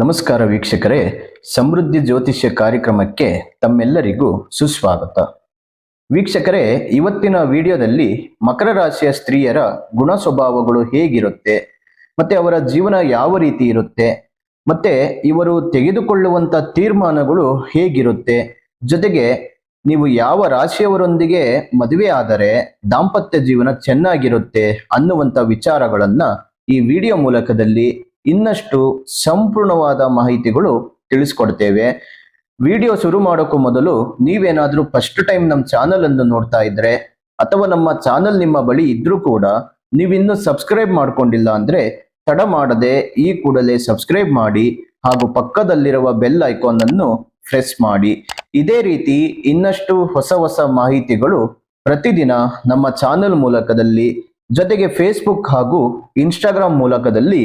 ನಮಸ್ಕಾರ ವೀಕ್ಷಕರೇ, ಸಮೃದ್ಧಿ ಜ್ಯೋತಿಷ್ಯ ಕಾರ್ಯಕ್ರಮಕ್ಕೆ ತಮ್ಮೆಲ್ಲರಿಗೂ ಸುಸ್ವಾಗತ. ವೀಕ್ಷಕರೇ, ಇವತ್ತಿನ ವಿಡಿಯೋದಲ್ಲಿ ಮಕರ ರಾಶಿಯ ಸ್ತ್ರೀಯರ ಗುಣ ಸ್ವಭಾವಗಳು ಹೇಗಿರುತ್ತೆ, ಮತ್ತೆ ಅವರ ಜೀವನ ಯಾವ ರೀತಿ ಇರುತ್ತೆ, ಮತ್ತೆ ಇವರು ತೆಗೆದುಕೊಳ್ಳುವಂತ ತೀರ್ಮಾನಗಳು ಹೇಗಿರುತ್ತೆ, ಜೊತೆಗೆ ನೀವು ಯಾವ ರಾಶಿಯವರೊಂದಿಗೆ ಮದುವೆ ಆದರೆ ದಾಂಪತ್ಯ ಜೀವನ ಚೆನ್ನಾಗಿರುತ್ತೆ ಅನ್ನುವಂಥ ವಿಚಾರಗಳನ್ನ ಈ ವಿಡಿಯೋ ಮೂಲಕದಲ್ಲಿ ಇನ್ನಷ್ಟು ಸಂಪೂರ್ಣವಾದ ಮಾಹಿತಿಗಳು ತಿಳಿಸ್ಕೊಡ್ತೇವೆ. ವಿಡಿಯೋ ಶುರು ಮಾಡೋಕ್ಕೂ ಮೊದಲು ನೀವೇನಾದರೂ ಫಸ್ಟ್ ಟೈಮ್ ನಮ್ಮ ಚಾನಲ್ ಅನ್ನು ನೋಡ್ತಾ ಇದ್ರೆ, ಅಥವಾ ನಮ್ಮ ಚಾನಲ್ ನಿಮ್ಮ ಬಳಿ ಇದ್ರೂ ಕೂಡ ನೀವಿನ್ನೂ ಸಬ್ಸ್ಕ್ರೈಬ್ ಮಾಡ್ಕೊಂಡಿಲ್ಲ ಅಂದ್ರೆ ತಡ ಮಾಡದೆ ಈ ಕೂಡಲೇ ಸಬ್ಸ್ಕ್ರೈಬ್ ಮಾಡಿ ಹಾಗೂ ಪಕ್ಕದಲ್ಲಿರುವ ಬೆಲ್ ಐಕಾನ್ ಅನ್ನು ಪ್ರೆಸ್ ಮಾಡಿ. ಇದೇ ರೀತಿ ಇನ್ನಷ್ಟು ಹೊಸ ಹೊಸ ಮಾಹಿತಿಗಳು ಪ್ರತಿದಿನ ನಮ್ಮ ಚಾನೆಲ್ ಮೂಲಕದಲ್ಲಿ, ಜೊತೆಗೆ ಫೇಸ್ಬುಕ್ ಹಾಗೂ ಇನ್ಸ್ಟಾಗ್ರಾಮ್ ಮೂಲಕದಲ್ಲಿ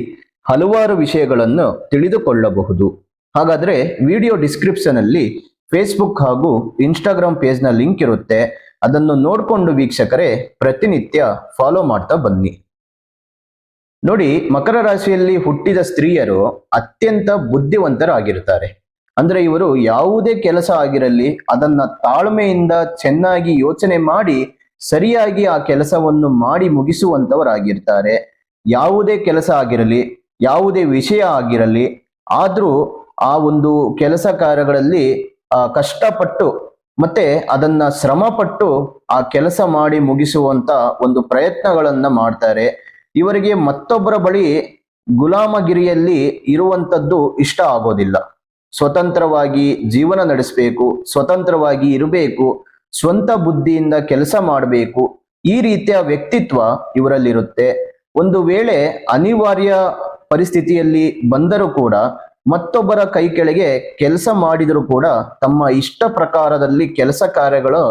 ಹಲವಾರು ವಿಷಯಗಳನ್ನು ತಿಳಿದುಕೊಳ್ಳಬಹುದು. ಹಾಗಾದ್ರೆ ವಿಡಿಯೋ ಡಿಸ್ಕ್ರಿಪ್ಷನ್ ಅಲ್ಲಿ ಫೇಸ್ಬುಕ್ ಹಾಗೂ ಇನ್ಸ್ಟಾಗ್ರಾಮ್ ಪೇಜ್ನ ಲಿಂಕ್ ಇರುತ್ತೆ. ಅದನ್ನು ನೋಡಿಕೊಂಡು ವೀಕ್ಷಕರೇ ಪ್ರತಿನಿತ್ಯ ಫಾಲೋ ಮಾಡ್ತಾ ಬನ್ನಿ. ನೋಡಿ, ಮಕರ ರಾಶಿಯಲ್ಲಿ ಹುಟ್ಟಿದ ಸ್ತ್ರೀಯರು ಅತ್ಯಂತ ಬುದ್ಧಿವಂತರಾಗಿರ್ತಾರೆ. ಅಂದ್ರೆ ಇವರು ಯಾವುದೇ ಕೆಲಸ ಆಗಿರಲಿ, ಅದನ್ನ ತಾಳ್ಮೆಯಿಂದ ಚೆನ್ನಾಗಿ ಯೋಚನೆ ಮಾಡಿ, ಸರಿಯಾಗಿ ಆ ಕೆಲಸವನ್ನು ಮಾಡಿ ಮುಗಿಸುವಂತವರಾಗಿರ್ತಾರೆ. ಯಾವುದೇ ಕೆಲಸ ಆಗಿರಲಿ ಯಾವುದೇ ವಿಷಯ ಆಗಿರಲಿ, ಆದರೂ ಆ ಒಂದು ಕೆಲಸ ಕಾರ್ಯಗಳಲ್ಲಿ ಕಷ್ಟಪಟ್ಟು ಮತ್ತೆ ಅದನ್ನ ಶ್ರಮಪಟ್ಟು ಆ ಕೆಲಸ ಮಾಡಿ ಮುಗಿಸುವಂತ ಒಂದು ಪ್ರಯತ್ನಗಳನ್ನ ಮಾಡ್ತಾರೆ. ಇವರಿಗೆ ಮತ್ತೊಬ್ಬರ ಬಳಿ ಗುಲಾಮಗಿರಿಯಲ್ಲಿ ಇರುವಂತದ್ದು ಇಷ್ಟ ಆಗೋದಿಲ್ಲ. ಸ್ವತಂತ್ರವಾಗಿ ಜೀವನ ನಡೆಸಬೇಕು, ಸ್ವತಂತ್ರವಾಗಿ ಇರಬೇಕು, ಸ್ವಂತ ಬುದ್ಧಿಯಿಂದ ಕೆಲಸ ಮಾಡಬೇಕು, ಈ ರೀತಿಯ ವ್ಯಕ್ತಿತ್ವ ಇವರಲ್ಲಿರುತ್ತೆ. ಒಂದು ವೇಳೆ ಅನಿವಾರ್ಯ ಪರಿಸ್ಥಿತಿಯಲ್ಲಿ ಬಂದರೂ ಕೂಡ ಮತ್ತೊಬ್ಬರ ಕೈ ಕೆಳಗೆ ಕೆಲಸ ಮಾಡಿದರೂ ಕೂಡ ತಮ್ಮ ಇಷ್ಟ ಪ್ರಕಾರದಲ್ಲಿ ಕೆಲಸ ಕಾರ್ಯಗಳು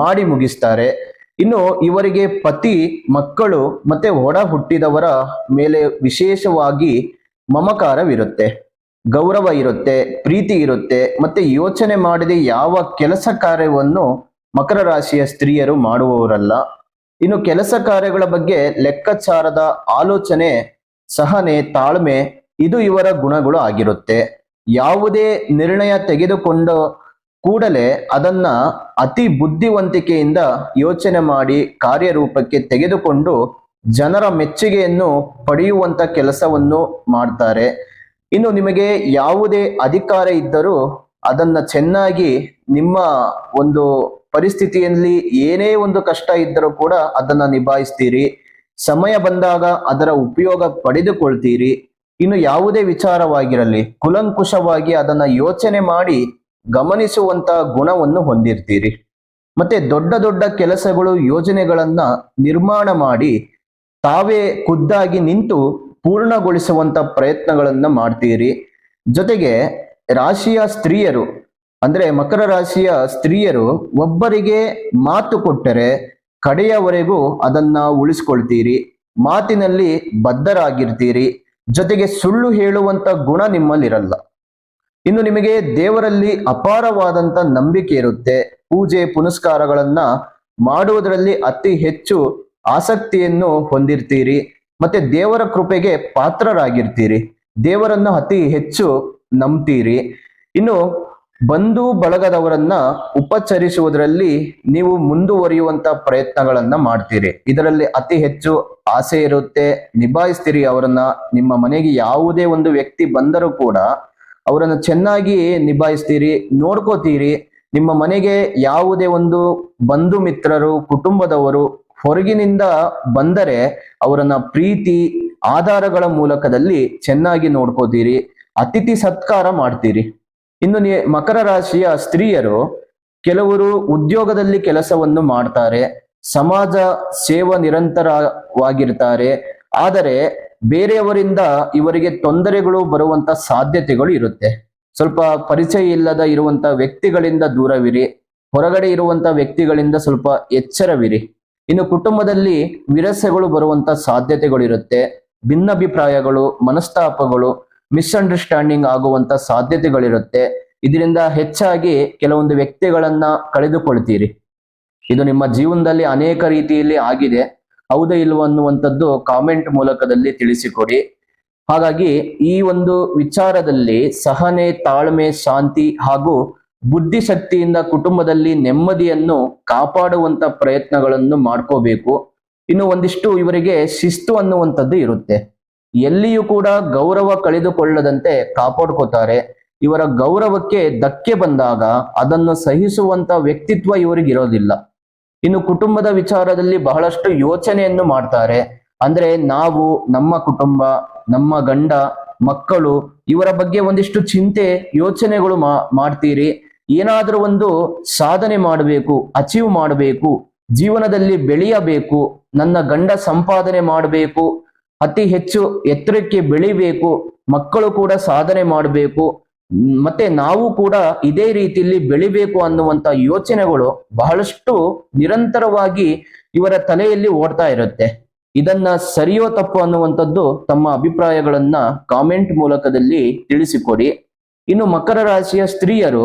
ಮಾಡಿ ಮುಗಿಸ್ತಾರೆ. ಇನ್ನು ಇವರಿಗೆ ಪತಿ, ಮಕ್ಕಳು ಮತ್ತೆ ಒಡ ಹುಟ್ಟಿದವರ ಮೇಲೆ ವಿಶೇಷವಾಗಿ ಮಮಕಾರವಿರುತ್ತೆ. ಗೌರವ ಇರುತ್ತೆ, ಪ್ರೀತಿ ಇರುತ್ತೆ, ಮತ್ತೆ ಯೋಚನೆ ಮಾಡದೆ ಯಾವ ಕೆಲಸ ಕಾರ್ಯವನ್ನು ಮಕರ ರಾಶಿಯ ಸ್ತ್ರೀಯರು ಮಾಡುವವರಲ್ಲ. ಇನ್ನು ಕೆಲಸ ಕಾರ್ಯಗಳ ಬಗ್ಗೆ ಲೆಕ್ಕಾಚಾರದ ಆಲೋಚನೆ ಸಹನೆ, ತಾಳ್ಮೆ, ಇದು ಇವರ ಗುಣಗಳು ಆಗಿರುತ್ತೆ. ಯಾವುದೇ ನಿರ್ಣಯ ತೆಗೆದುಕೊಂಡ ಕೂಡಲೇ ಅದನ್ನ ಅತಿ ಬುದ್ಧಿವಂತಿಕೆಯಿಂದ ಯೋಚನೆ ಮಾಡಿ ಕಾರ್ಯರೂಪಕ್ಕೆ ತೆಗೆದುಕೊಂಡು ಜನರ ಮೆಚ್ಚುಗೆಯನ್ನು ಪಡೆಯುವಂತ ಕೆಲಸವನ್ನು ಮಾಡ್ತಾರೆ. ಇನ್ನು ನಿಮಗೆ ಯಾವುದೇ ಅಧಿಕಾರ ಇದ್ದರೂ ಅದನ್ನ ಚೆನ್ನಾಗಿ ನಿಮ್ಮ ಒಂದು ಪರಿಸ್ಥಿತಿಯಲ್ಲಿ ಏನೇ ಒಂದು ಕಷ್ಟ ಇದ್ದರೂ ಕೂಡ ಅದನ್ನ ನಿಭಾಯಿಸ್ತೀರಿ. ಸಮಯ ಬಂದಾಗ ಅದರ ಉಪಯೋಗ ಪಡೆದುಕೊಳ್ತೀರಿ. ಇನ್ನು ಯಾವುದೇ ವಿಚಾರವಾಗಿರಲಿ ಕುಲಂಕುಷವಾಗಿ ಅದನ್ನ ಯೋಚನೆ ಮಾಡಿ ಗಮನಿಸುವಂತ ಗುಣವನ್ನು ಹೊಂದಿರ್ತೀರಿ. ಮತ್ತೆ ದೊಡ್ಡ ದೊಡ್ಡ ಕೆಲಸಗಳು, ಯೋಜನೆಗಳನ್ನ ನಿರ್ಮಾಣ ಮಾಡಿ ತಾವೇ ಖುದ್ದಾಗಿ ನಿಂತು ಪೂರ್ಣಗೊಳಿಸುವಂತ ಪ್ರಯತ್ನಗಳನ್ನ ಮಾಡ್ತೀರಿ. ಜೊತೆಗೆ ರಾಶಿಯ ಸ್ತ್ರೀಯರು, ಅಂದ್ರೆ ಮಕರ ರಾಶಿಯ ಸ್ತ್ರೀಯರು ಒಬ್ಬರಿಗೆ ಮಾತು ಕೊಟ್ಟರೆ ಕಡೆಯವರೆಗೂ ಅದನ್ನ ಉಳಿಸ್ಕೊಳ್ತೀರಿ, ಮಾತಿನಲ್ಲಿ ಬದ್ಧರಾಗಿರ್ತೀರಿ, ಜೊತೆಗೆ ಸುಳ್ಳು ಹೇಳುವಂತ ಗುಣ ನಿಮ್ಮಲ್ಲಿರಲ್ಲ. ಇನ್ನು ನಿಮಗೆ ದೇವರಲ್ಲಿ ಅಪಾರವಾದಂತ ನಂಬಿಕೆ ಇರುತ್ತೆ, ಪೂಜೆ ಪುನಸ್ಕಾರಗಳನ್ನ ಮಾಡುವುದರಲ್ಲಿ ಅತಿ ಹೆಚ್ಚು ಆಸಕ್ತಿಯನ್ನು ಹೊಂದಿರ್ತೀರಿ, ಮತ್ತೆ ದೇವರ ಕೃಪೆಗೆ ಪಾತ್ರರಾಗಿರ್ತೀರಿ, ದೇವರನ್ನು ಅತಿ ಹೆಚ್ಚು ನಂಬ್ತೀರಿ. ಇನ್ನು ಬಂಧು ಬಳಗದವರನ್ನ ಉಪಚರಿಸುವುದರಲ್ಲಿ ನೀವು ಮುಂದುವರಿಯುವಂತ ಪ್ರಯತ್ನಗಳನ್ನ ಮಾಡ್ತೀರಿ. ಇದರಲ್ಲಿ ಅತಿ ಹೆಚ್ಚು ಆಸೆ ಇರುತ್ತೆ. ನಿಭಾಯಿಸ್ತೀರಿ ಅವರನ್ನ. ನಿಮ್ಮ ಮನೆಗೆ ಯಾವುದೇ ಒಂದು ವ್ಯಕ್ತಿ ಬಂದರೂ ಕೂಡ ಅವರನ್ನ ಚೆನ್ನಾಗಿ ನಿಭಾಯಿಸ್ತೀರಿ, ನೋಡ್ಕೋತೀರಿ. ನಿಮ್ಮ ಮನೆಗೆ ಯಾವುದೇ ಒಂದು ಬಂಧು ಮಿತ್ರರು, ಕುಟುಂಬದವರು ಹೊರಗಿನಿಂದ ಬಂದರೆ ಅವರನ್ನ ಪ್ರೀತಿ, ಆಧಾರಗಳ ಮೂಲಕದಲ್ಲಿ ಚೆನ್ನಾಗಿ ನೋಡ್ಕೋತೀರಿ. ಅತಿಥಿ ಸತ್ಕಾರ ಮಾಡ್ತೀರಿ. ಇನ್ನು ಮಕರ ರಾಶಿಯ ಸ್ತ್ರೀಯರು ಕೆಲವರು ಉದ್ಯೋಗದಲ್ಲಿ ಕೆಲಸವನ್ನು ಮಾಡ್ತಾರೆ. ಸಮಾಜ ಸೇವ ನಿರಂತರವಾಗಿರ್ತಾರೆ. ಆದರೆ ಬೇರೆಯವರಿಂದ ಇವರಿಗೆ ತೊಂದರೆಗಳು ಬರುವಂತ ಸಾಧ್ಯತೆಗಳು ಇರುತ್ತೆ. ಸ್ವಲ್ಪ ಪರಿಚಯ ಇಲ್ಲದ ಇರುವಂತ ವ್ಯಕ್ತಿಗಳಿಂದ ದೂರವಿರಿ. ಹೊರಗಡೆ ಇರುವಂತ ವ್ಯಕ್ತಿಗಳಿಂದ ಸ್ವಲ್ಪ ಎಚ್ಚರವಿರಿ. ಇನ್ನು ಕುಟುಂಬದಲ್ಲಿ ವಿರಸಗಳು ಬರುವಂತ ಸಾಧ್ಯತೆಗಳು ಇರುತ್ತೆ. ಭಿನ್ನಾಭಿಪ್ರಾಯಗಳು, ಮನಸ್ತಾಪಗಳು ಮಿಸ್ಅಂಡರ್ಸ್ಟ್ಯಾಂಡಿಂಗ್ ಆಗುವಂತ ಸಾಧ್ಯತೆಗಳಿರುತ್ತೆ. ಇದರಿಂದ ಹೆಚ್ಚಾಗಿ ಕೆಲವೊಂದು ವ್ಯಕ್ತಿಗಳನ್ನ ಕಳೆದುಕೊಳ್ತೀರಿ. ಇದು ನಿಮ್ಮ ಜೀವನದಲ್ಲಿ ಅನೇಕ ರೀತಿಯಲ್ಲಿ ಆಗಿದೆ. ಹೌದೇ ಇಲ್ವ ಅನ್ನುವಂಥದ್ದು ಕಾಮೆಂಟ್ ಮೂಲಕದಲ್ಲಿ ತಿಳಿಸಿಕೊಡಿ. ಹಾಗಾಗಿ ಈ ಒಂದು ವಿಚಾರದಲ್ಲಿ ಸಹನೆ, ತಾಳ್ಮೆ, ಶಾಂತಿ ಹಾಗೂ ಬುದ್ಧಿಶಕ್ತಿಯಿಂದ ಕುಟುಂಬದಲ್ಲಿ ನೆಮ್ಮದಿಯನ್ನು ಕಾಪಾಡುವಂತ ಪ್ರಯತ್ನಗಳನ್ನು ಮಾಡ್ಕೋಬೇಕು. ಇನ್ನು ಒಂದಿಷ್ಟು ಇವರಿಗೆ ಶಿಸ್ತು ಅನ್ನುವಂಥದ್ದು ಇರುತ್ತೆ. ಎಲ್ಲಿಯೂ ಕೂಡ ಗೌರವ ಕಳೆದುಕೊಳ್ಳದಂತೆ ಕಾಪಾಡ್ಕೋತಾರೆ. ಇವರ ಗೌರವಕ್ಕೆ ಧಕ್ಕೆ ಬಂದಾಗ ಅದನ್ನು ಸಹಿಸುವಂತ ವ್ಯಕ್ತಿತ್ವ ಇವರಿಗಿರೋದಿಲ್ಲ ಇನ್ನು ಕುಟುಂಬದ ವಿಚಾರದಲ್ಲಿ ಬಹಳಷ್ಟು ಯೋಚನೆಯನ್ನು ಮಾಡ್ತಾರೆ. ಅಂದ್ರೆ ನಾವು, ನಮ್ಮ ಕುಟುಂಬ, ನಮ್ಮ ಗಂಡ, ಮಕ್ಕಳು ಇವರ ಬಗ್ಗೆ ಒಂದಿಷ್ಟು ಚಿಂತೆ, ಯೋಚನೆಗಳು ಮಾಡ್ತೀರಿ. ಏನಾದರೂ ಒಂದು ಸಾಧನೆ ಮಾಡಬೇಕು, ಅಚೀವ್ ಮಾಡಬೇಕು, ಜೀವನದಲ್ಲಿ ಬೆಳೆಯಬೇಕು, ನನ್ನ ಗಂಡ ಸಂಪಾದನೆ ಮಾಡಬೇಕು ಅತಿ ಹೆಚ್ಚು ಎತ್ತರಕ್ಕೆ ಬೆಳಿಬೇಕು, ಮಕ್ಕಳು ಕೂಡ ಸಾಧನೆ ಮಾಡಬೇಕು, ಮತ್ತೆ ನಾವು ಕೂಡ ಇದೇ ರೀತಿಯಲ್ಲಿ ಬೆಳಿಬೇಕು ಅನ್ನುವಂತ ಯೋಚನೆಗಳು ಬಹಳಷ್ಟು ನಿರಂತರವಾಗಿ ಇವರ ತಲೆಯಲ್ಲಿ ಓಡ್ತಾ ಇರುತ್ತೆ. ಇದನ್ನ ಸರಿಯೋ ತಪ್ಪು ಅನ್ನುವಂಥದ್ದು ತಮ್ಮ ಅಭಿಪ್ರಾಯಗಳನ್ನ ಕಾಮೆಂಟ್ ಮೂಲಕದಲ್ಲಿ ತಿಳಿಸಿಕೊಡಿ. ಇನ್ನು ಮಕರ ರಾಶಿಯ ಸ್ತ್ರೀಯರು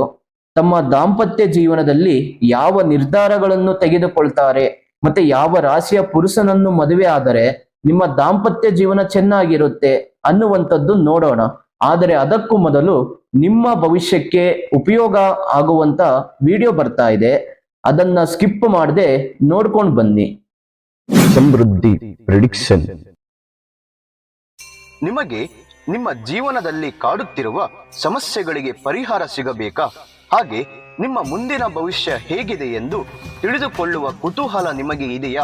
ತಮ್ಮ ದಾಂಪತ್ಯ ಜೀವನದಲ್ಲಿ ಯಾವ ನಿರ್ಧಾರಗಳನ್ನು ತೆಗೆದುಕೊಳ್ತಾರೆ, ಮತ್ತೆ ಯಾವ ರಾಶಿಯ ಪುರುಷನನ್ನು ಮದುವೆ ಆದರೆ ನಿಮ್ಮ ದಾಂಪತ್ಯ ಜೀವನ ಚೆನ್ನಾಗಿರುತ್ತೆ ಅನ್ನುವಂಥದ್ದು ನೋಡೋಣ. ಆದರೆ ಅದಕ್ಕೂ ಮೊದಲು ನಿಮ್ಮ ಭವಿಷ್ಯಕ್ಕೆ ಉಪಯೋಗ ಆಗುವಂತ ವಿಡಿಯೋ ಬರ್ತಾ ಇದೆ. ಅದನ್ನ ಸ್ಕಿಪ್ ಮಾಡದೆ ನೋಡ್ಕೊಂಡು ಬನ್ನಿ. ಸಮೃದ್ಧಿ ಪ್ರಿಡಿಕ್ಷನ್ ನಿಮಗೆ ನಿಮ್ಮ ಜೀವನದಲ್ಲಿ ಕಾಡುತ್ತಿರುವ ಸಮಸ್ಯೆಗಳಿಗೆ ಪರಿಹಾರ ಸಿಗಬೇಕಾ? ಹಾಗೆ ನಿಮ್ಮ ಮುಂದಿನ ಭವಿಷ್ಯ ಹೇಗಿದೆ ಎಂದು ತಿಳಿದುಕೊಳ್ಳುವ ಕುತೂಹಲ ನಿಮಗೆ ಇದೆಯಾ?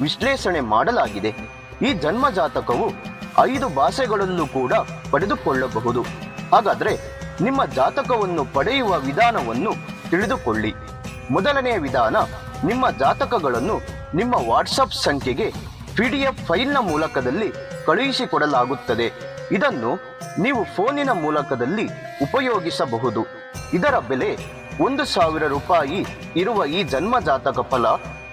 ವಿಶ್ಲೇಷಣೆ ಮಾಡಲಾಗಿದೆ. ಈ ಜನ್ಮ ಜಾತಕವು ಐದು ಭಾಷೆಗಳಲ್ಲೂ ಕೂಡ ಪಡೆದುಕೊಳ್ಳಬಹುದು. ಹಾಗಾದ್ರೆ ನಿಮ್ಮ ಜಾತಕವನ್ನು ಪಡೆಯುವ ವಿಧಾನವನ್ನು ತಿಳಿದುಕೊಳ್ಳಿ. ಮೊದಲನೆಯ ವಿಧಾನ, ನಿಮ್ಮ ಜಾತಕಗಳನ್ನು ನಿಮ್ಮ ವಾಟ್ಸಪ್ ಸಂಖ್ಯೆಗೆ ಪಿ ಡಿ ಎಫ್ ಫೈಲ್ನ ಮೂಲಕದಲ್ಲಿ ಕಳುಹಿಸಿಕೊಡಲಾಗುತ್ತದೆ. ಇದನ್ನು ನೀವು ಫೋನಿನ ಮೂಲಕದಲ್ಲಿ ಉಪಯೋಗಿಸಬಹುದು. ಇದರ ಬೆಲೆ ಒಂದು ಸಾವಿರ ರೂಪಾಯಿ ಇರುವ ಈ ಜನ್ಮ ಜಾತಕ ಫಲ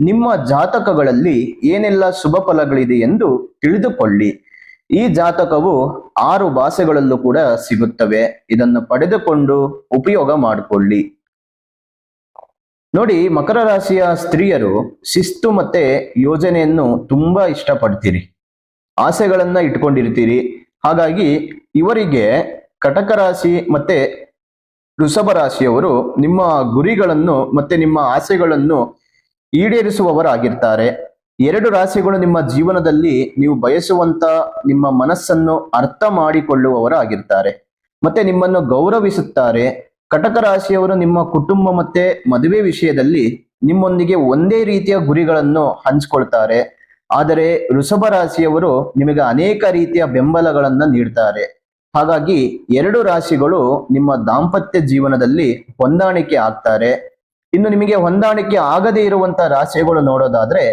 ನಿಮ್ಮ ಜಾತಕಗಳಲ್ಲಿ ಏನೆಲ್ಲ ಶುಭ ಫಲಗಳಿದೆ ಎಂದು ತಿಳಿದುಕೊಳ್ಳಿ. ಈ ಜಾತಕವು ಆರು ಭಾಷೆಗಳಲ್ಲೂ ಕೂಡ ಸಿಗುತ್ತವೆ. ಇದನ್ನು ಪಡೆದುಕೊಂಡು ಉಪಯೋಗ ಮಾಡಿಕೊಳ್ಳಿ. ನೋಡಿ, ಮಕರ ರಾಶಿಯ ಸ್ತ್ರೀಯರು ಶಿಸ್ತು ಮತ್ತೆ ಯೋಜನೆಯನ್ನು ತುಂಬಾ ಇಷ್ಟಪಡ್ತೀರಿ. ಆಸೆಗಳನ್ನ ಇಟ್ಕೊಂಡಿರ್ತೀರಿ. ಹಾಗಾಗಿ ಇವರಿಗೆ ಕಟಕ ರಾಶಿ ಮತ್ತೆ ವೃಷಭ ರಾಶಿಯವರು ನಿಮ್ಮ ಗುರಿಗಳನ್ನು ಮತ್ತೆ ನಿಮ್ಮ ಆಸೆಗಳನ್ನು ಈಡೇರಿಸುವವರಾಗಿರ್ತಾರೆ. ಎರಡು ರಾಶಿಗಳು ನಿಮ್ಮ ಜೀವನದಲ್ಲಿ ನೀವು ಬಯಸುವಂತ ನಿಮ್ಮ ಮನಸ್ಸನ್ನು ಅರ್ಥ ಮಾಡಿಕೊಳ್ಳುವವರಾಗಿರ್ತಾರೆ. ಮತ್ತೆ ನಿಮ್ಮನ್ನು ಗೌರವಿಸುತ್ತಾರೆ. ಕಟಕ ರಾಶಿಯವರು ನಿಮ್ಮ ಕುಟುಂಬ ಮತ್ತೆ ಮದುವೆ ವಿಷಯದಲ್ಲಿ ನಿಮ್ಮೊಂದಿಗೆ ಒಂದೇ ರೀತಿಯ ಗುರಿಗಳನ್ನು ಹಂಚಿಕೊಳ್ತಾರೆ. ಆದರೆ ವೃಷಭ ರಾಶಿಯವರು ನಿಮಗೆ ಅನೇಕ ರೀತಿಯ ಬೆಂಬಲಗಳನ್ನ ನೀಡ್ತಾರೆ. ಹಾಗಾಗಿ ಎರಡು ರಾಶಿಗಳು ನಿಮ್ಮ ದಾಂಪತ್ಯ ಜೀವನದಲ್ಲಿ ಹೊಂದಾಣಿಕೆ ಆಗ್ತಾರೆ. ಇನ್ನು ನಿಮಗೆ ಹೊಂದಾಣಿಕೆ ಆಗದೇ ಇರುವಂತ ರಾಶಿಗಳು ನೋಡೋದಾದ್ರೆ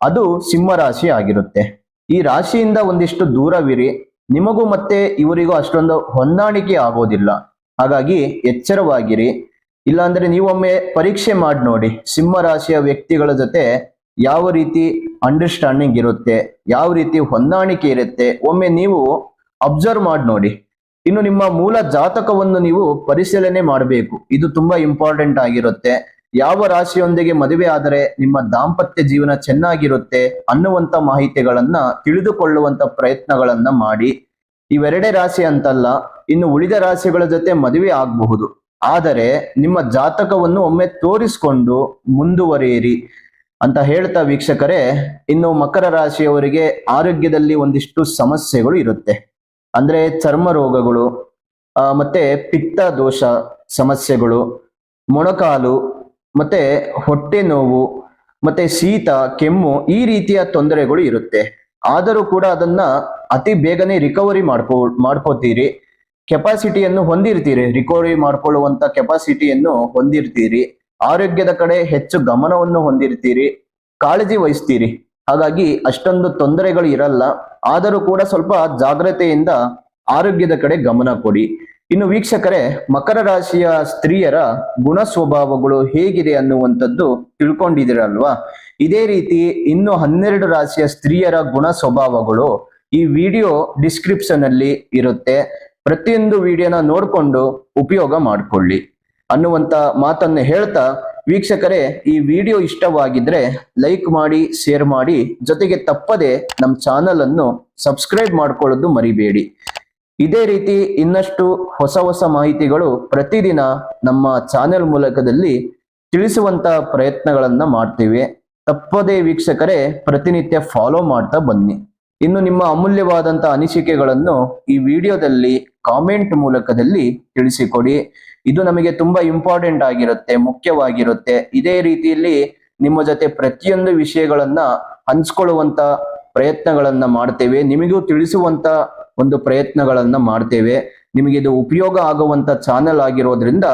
ಅದು ಸಿಂಹ ರಾಶಿ ಆಗಿರುತ್ತೆ. ಈ ರಾಶಿಯಿಂದ ಒಂದಿಷ್ಟು ದೂರವಿರಿ. ನಿಮಗೂ ಮತ್ತೆ ಇವರಿಗೂ ಅಷ್ಟೊಂದು ಹೊಂದಾಣಿಕೆ ಆಗೋದಿಲ್ಲ. ಹಾಗಾಗಿ ಎಚ್ಚರವಾಗಿರಿ. ಇಲ್ಲಾಂದ್ರೆ ನೀವೊಮ್ಮೆ ಪರೀಕ್ಷೆ ಮಾಡಿ ನೋಡಿ. ಸಿಂಹ ರಾಶಿಯ ವ್ಯಕ್ತಿಗಳ ಜೊತೆ ಯಾವ ರೀತಿ ಅಂಡರ್ಸ್ಟ್ಯಾಂಡಿಂಗ್ ಇರುತ್ತೆ, ಯಾವ ರೀತಿ ಹೊಂದಾಣಿಕೆ ಇರುತ್ತೆ, ಒಮ್ಮೆ ನೀವು ಅಬ್ಸರ್ವ್ ಮಾಡಿ ನೋಡಿ. ಇನ್ನು ನಿಮ್ಮ ಮೂಲ ಜಾತಕವನ್ನು ನೀವು ಪರಿಶೀಲನೆ ಮಾಡಬೇಕು. ಇದು ತುಂಬಾ ಇಂಪಾರ್ಟೆಂಟ್ ಆಗಿರುತ್ತೆ. ಯಾವ ರಾಶಿಯೊಂದಿಗೆ ಮದುವೆ ಆದರೆ ನಿಮ್ಮ ದಾಂಪತ್ಯ ಜೀವನ ಚೆನ್ನಾಗಿರುತ್ತೆ ಅನ್ನುವಂತ ಮಾಹಿತಿಗಳನ್ನ ತಿಳಿದುಕೊಳ್ಳುವಂತ ಪ್ರಯತ್ನಗಳನ್ನ ಮಾಡಿ. ಇವೆರಡೇ ರಾಶಿ ಅಂತಲ್ಲ, ಇನ್ನು ಉಳಿದ ರಾಶಿಗಳ ಜೊತೆ ಮದುವೆ ಆಗಬಹುದು. ಆದರೆ ನಿಮ್ಮ ಜಾತಕವನ್ನು ಒಮ್ಮೆ ತೋರಿಸ್ಕೊಂಡು ಮುಂದುವರಿಯಿರಿ ಅಂತ ಹೇಳ್ತಾ ವೀಕ್ಷಕರೇ, ಇನ್ನು ಮಕರ ರಾಶಿಯವರಿಗೆ ಆರೋಗ್ಯದಲ್ಲಿ ಒಂದಿಷ್ಟು ಸಮಸ್ಯೆಗಳು ಇರುತ್ತೆ. ಅಂದ್ರೆ ಚರ್ಮ ರೋಗಗಳು ಮತ್ತೆ ಪಿತ್ತ ದೋಷ ಸಮಸ್ಯೆಗಳು, ಮೊಣಕಾಲು ಮತ್ತೆ ಹೊಟ್ಟೆ ನೋವು, ಮತ್ತೆ ಶೀತ, ಕೆಮ್ಮು ಈ ರೀತಿಯ ತೊಂದರೆಗಳು ಇರುತ್ತೆ. ಆದರೂ ಕೂಡ ಅದನ್ನ ಅತಿ ಬೇಗನೆ ರಿಕವರಿ ಮಾಡ್ಕೋ, ಮಾಡ್ಕೋತೀರಿ. ಕೆಪಾಸಿಟಿಯನ್ನು ಹೊಂದಿರ್ತೀರಿ. ರಿಕವರಿ ಮಾಡ್ಕೊಳ್ಳುವಂತ ಕೆಪಾಸಿಟಿಯನ್ನು ಹೊಂದಿರ್ತೀರಿ. ಆರೋಗ್ಯದ ಕಡೆ ಹೆಚ್ಚು ಗಮನವನ್ನು ಹೊಂದಿರ್ತೀರಿ. ಕಾಳಜಿ ವಹಿಸ್ತೀರಿ. ಹಾಗಾಗಿ ಅಷ್ಟೊಂದು ತೊಂದರೆಗಳು ಇರಲ್ಲ. ಆದರೂ ಕೂಡ ಸ್ವಲ್ಪ ಜಾಗ್ರತೆಯಿಂದ ಆರೋಗ್ಯದ ಕಡೆ ಗಮನ ಕೊಡಿ. ಇನ್ನು ವೀಕ್ಷಕರೇ, ಮಕರ ರಾಶಿಯ ಸ್ತ್ರೀಯರ ಗುಣ ಸ್ವಭಾವಗಳು ಹೇಗಿದೆ ಅನ್ನುವಂಥದ್ದು ತಿಳ್ಕೊಂಡಿದಿರಲ್ವಾ ಇದೇ ರೀತಿ ಇನ್ನು ಹನ್ನೆರಡು ರಾಶಿಯ ಸ್ತ್ರೀಯರ ಗುಣ ಸ್ವಭಾವಗಳು ಈ ವಿಡಿಯೋ ಡಿಸ್ಕ್ರಿಪ್ಷನ್ ಅಲ್ಲಿ ಇರುತ್ತೆ. ಪ್ರತಿಯೊಂದು ವಿಡಿಯೋನ ನೋಡಿಕೊಂಡು ಉಪಯೋಗ ಮಾಡಿಕೊಳ್ಳಿ ಅನ್ನುವಂತ ಮಾತನ್ನು ಹೇಳ್ತಾ ವೀಕ್ಷಕರೇ, ಈ ವಿಡಿಯೋ ಇಷ್ಟವಾಗಿದ್ರೆ ಲೈಕ್ ಮಾಡಿ, ಶೇರ್ ಮಾಡಿ. ಜೊತೆಗೆ ತಪ್ಪದೆ ನಮ್ಮ ಚಾನಲ್ ಅನ್ನು ಸಬ್ಸ್ಕ್ರೈಬ್ ಮಾಡ್ಕೊಳ್ಳೋದು ಮರಿಬೇಡಿ. ಇದೇ ರೀತಿ ಇನ್ನಷ್ಟು ಹೊಸ ಹೊಸ ಮಾಹಿತಿಗಳು ಪ್ರತಿದಿನ ನಮ್ಮ ಚಾನೆಲ್ ಮೂಲಕದಲ್ಲಿ ತಿಳಿಸುವಂತ ಪ್ರಯತ್ನಗಳನ್ನ ಮಾಡ್ತೀವಿ. ತಪ್ಪದೇ ವೀಕ್ಷಕರೇ, ಪ್ರತಿನಿತ್ಯ ಫಾಲೋ ಮಾಡ್ತಾ ಬನ್ನಿ. ಇನ್ನು ನಿಮ್ಮ ಅಮೂಲ್ಯವಾದಂತ ಅನಿಸಿಕೆಗಳನ್ನು ಈ ವಿಡಿಯೋದಲ್ಲಿ ಕಾಮೆಂಟ್ ಮೂಲಕದಲ್ಲಿ ತಿಳಿಸಿಕೊಡಿ. ಇದು ನಮಗೆ ತುಂಬಾ ಇಂಪಾರ್ಟೆಂಟ್ ಆಗಿರುತ್ತೆ, ಮುಖ್ಯವಾಗಿರುತ್ತೆ. ಇದೇ ರೀತಿಯಲ್ಲಿ ನಿಮ್ಮ ಜೊತೆ ಪ್ರತಿಯೊಂದು ವಿಷಯಗಳನ್ನ ಹಂಚ್ಕೊಳ್ಳುವಂತ ಪ್ರಯತ್ನಗಳನ್ನ ಮಾಡ್ತೇವೆ. ನಿಮಗೂ ತಿಳಿಸುವಂತ ಒಂದು ಪ್ರಯತ್ನಗಳನ್ನು ಮಾಡ್ತೇವೆ. ನಿಮಗೆ ಇದು ಉಪಯೋಗ ಆಗುವಂತ ಚಾನೆಲ್ ಆಗಿರೋದ್ರಿಂದ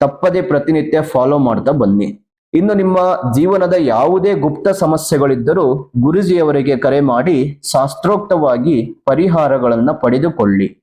ತಪ್ಪದೇ ಪ್ರತಿನಿತ್ಯ ಫಾಲೋ ಮಾಡ್ತಾ ಬನ್ನಿ. ಇನ್ನು ನಿಮ್ಮ ಜೀವನದ ಯಾವುದೇ ಗುಪ್ತ ಸಮಸ್ಯೆಗಳಿದ್ದರೂ ಗುರುಜಿಯವರಿಗೆ ಕರೆ ಮಾಡಿ ಶಾಸ್ತ್ರೋಕ್ತವಾಗಿ ಪರಿಹಾರಗಳನ್ನು ಪಡೆದುಕೊಳ್ಳಿ.